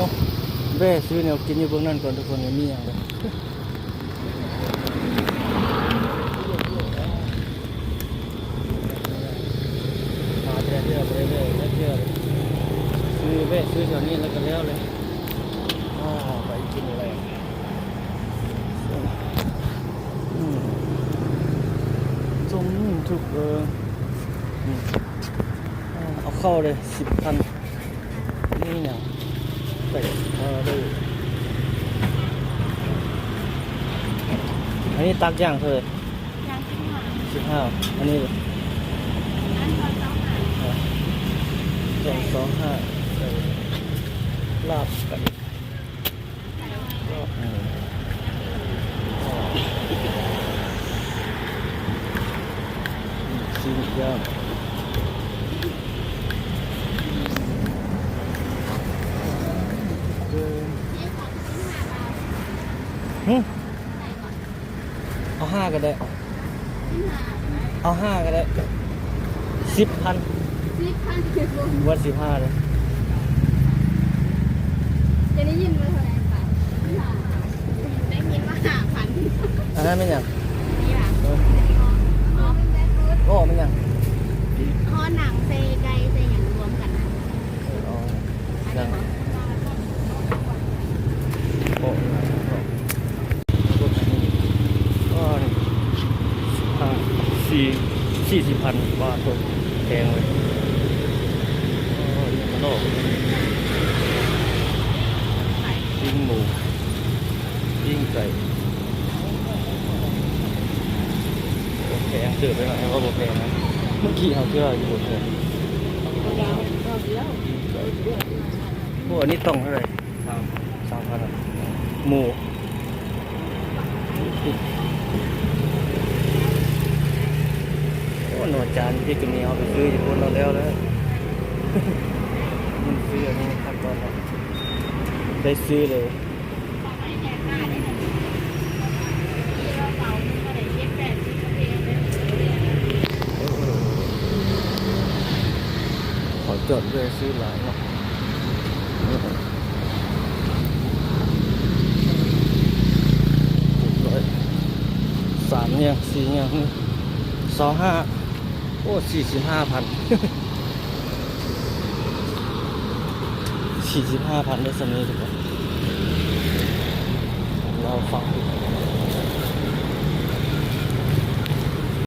อ้แม่ซื้อแนวกินอยู่เบื้องนั้นก่อนทุกคนยังมีอย่างเลยมาเรื่อยๆเรื่อยๆเรื่อยๆเรื่อยๆซื้อแม่ซื้อแถวนี้แล้วก็แล้วเลยอ๋อไปกินอะไรอืมจมถูกเอออืมอ่าเอาเข้าเลยสิบพันนี่เนี่ย ใส่เอาได้อันนี้ตักย่างเธอยางขึ้นมาสิบห้าอันนี้อันตอนเช้าหาสองสองห้าเออลาบไก่อืมอ๋อชิ้นย่าง หึใส่ก่อนเอาห้าก็ได้ขึ้นหาเอาห้าก็ได้สิบพันสิบพันเก็บรวมวัดสิบห้าเลยจะได้ยินว่าเท่าไหร่ไปขึ้นหาได้ยินว่าหาพันอันนั้นไม่ยังนี่ล่ะเอออ๋อเป็นแบ็คฟูดโอ้ไม่ยังอ๋อหนังเซไก่เซอย่างรวมกันนะ อ๋อ อัน ยั นี้ ง เหรอ โอ้ก็ห้า สี่สี่สิบพันบาทแพงเลยโอ้ยมันโลกยิงหมูยิงไก่โอเคเสือไปหน่อยว่าโอเคนะเมื่อกี้เขาเชื่ออยู่บนเลยโอ้อันนี้ต้องเท่าไหร่สามพันอะหมูโอ้หนวด จานที่กมีเอาไปซื้ออยู่บนเราแล้วแล้วมันซื้ออันนี้ขั้นตอนเราได้ซื้อเลยขอจกหน้าได้ไหมที่เราเป่าก็ได้เย็บแปดสิบกว่าเพลยซื้อหลายเนาะสามเนี่ยสี่เนี่ยสองห้า โอ้สี่สิบห้าพันสี่สิบห้าพันได้สำนี้ถูกไหมเราฟังดู